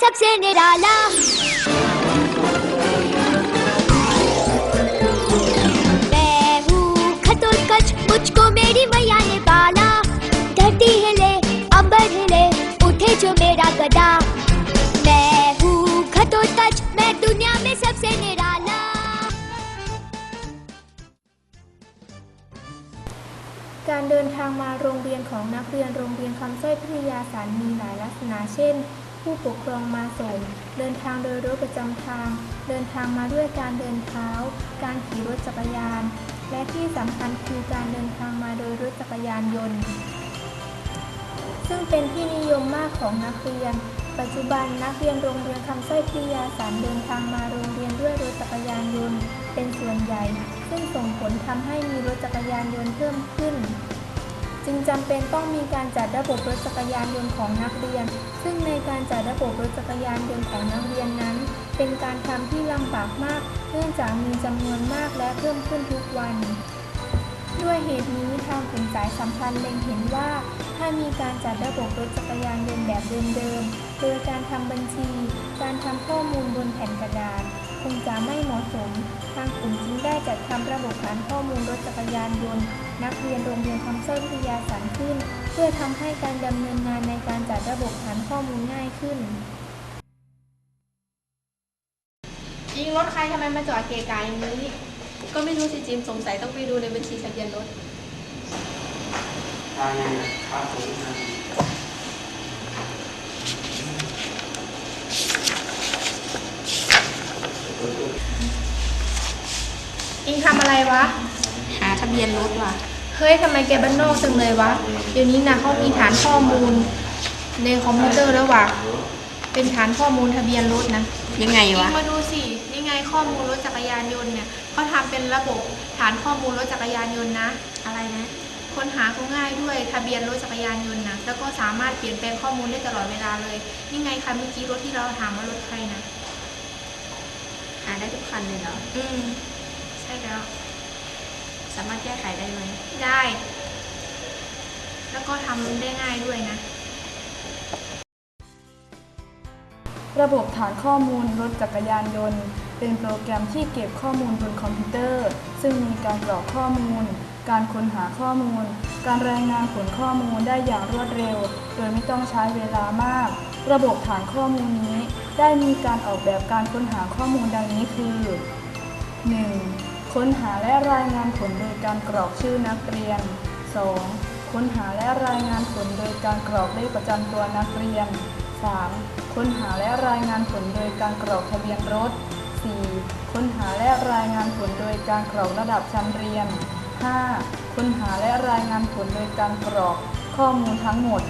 सबसे निराला मैं हूँ मुझको मेरी मैया ने पाला धरती हिले अंबर हिले उठे जो मेरा गदा मैं हूँ खतोलकच मैं दुनिया में सबसे การเดินทางมาโรงเรียนของนักเรียนโรงเรียนคำสร้อยพิทยาสารมีหลายลักษณะ เช่น ผู้ปกครองมาส่ง เดินทางโดยรถประจำทาง เดินทางมาด้วยการเดินเท้า การขี่รถจักรยาน และที่สำคัญคือการเดินทางมาโดยรถจักรยานยนต์ ซึ่งเป็นที่นิยมมากของนักเรียน ปัจจุบันนักเรียนโรงเรียนคำสร้อยพิทยาสารเดินทางมาโรงเรียนด้วยรถจักรยานยนต์ เป็นส่วนใหญ่ ซึ่งส่งผลทำให้มีรถจักรยานยนต์เพิ่มขึ้น จึงจำเป็นต้องมีการจัดระบบรถจักรยานยนต์ของนักเรียน ซึ่งในการจัดระบบรถจักรยานยนต์ของนักเรียนนั้น เป็นการทำที่ลำบากมาก เนื่องจากมีจำนวนมากและเพิ่มขึ้นทุกวัน ด้วยเหตุนี้ทางกลุ่มสายสัมพันธ์เล็งเห็นว่า ถ้ามีการจัดระบบรถจักรยานยนต์แบบเดิมๆโดยการทำบัญชี การทำข้อมูลบนแผ่นกระดาษ งจะไม่เหมาะสม ทางกลุ่มจึงได้จัดทำระบบฐานข้อมูลรถจักรยานยนต์ นักเรียนโรงเรียนคำสร้อยวิทยาสารขึ้น เพื่อทำให้การดำเนินงานในการจัดระบบฐานข้อมูลง่ายขึ้นยิงรถใครทำไมมาจอดเกะกะอย่างนี้ ก็ไม่รู้สิจิมสงสัยต้องไปดูในบัญชีทะเบียนรถทางครับผมทาง อิงทำอะไรวะ หาทะเบียนรถว่ะ เฮ้ยทำไมแกบ้านนอกจังเลยวะ เดี๋ยวนี้นะเขามีฐานข้อมูล ในคอมพิวเตอร์แล้ววะเป็นฐานข้อมูลทะเบียนรถนะ ยังไงวะ มาดูสินี่ไงข้อมูลรถจักรยานยนต์เนี่ยเขาทำเป็นระบบฐานข้อมูลรถจักรยานยนต์นะ อะไรนะ ค้นหาเขาง่ายด้วยทะเบียนรถจักรยานยนต์นะแล้วก็สามารถเปลี่ยนแปลงข้อมูลได้ตลอดเวลาเลย นี่ไงคะเมื่อกี้รถที่เราถามว่ารถใครนะ หาได้ทุกคันเลยเหรอ อืม ใช่แล้ว สามารถแก้ไขได้ไหม ได้ แล้วก็ทำได้ง่ายด้วยนะ ระบบฐานข้อมูลรถจักรยานยนต์ เป็นโปรแกรมที่เก็บข้อมูลบนคอมพิวเตอร์ ซึ่งมีการกรอกข้อมูล การค้นหาข้อมูล การรายงานผลข้อมูลได้อย่างรวดเร็ว โดยไม่ต้องใช้เวลามาก ระบบฐานข้อมูลนี้ ได้มีการออกแบบการค้นหาข้อมูลดังนี้คือ 1. ค้นหาและรายงานผลโดยการกรอกชื่อนักเรียน 2. ค้นหาและรายงานผลโดยการกรอกเลขประจำตัวนักเรียน 3. ค้นหาและรายงานผลโดยการกรอกทะเบียนรถ 4. ค้นหาและรายงานผลโดยการกรอกระดับชั้นเรียน 5. ค้นหาและรายงานผลโดยการกรอกข้อมูลทั้งหมด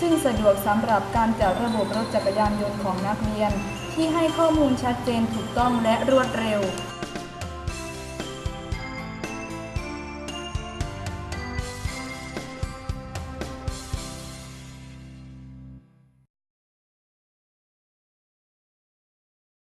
ซึ่งสะดวกสำหรับการจัดระบบรถจักรยานยนต์ของนักเรียน ที่ให้ข้อมูลชัดเจนถูกต้องและรวดเร็ว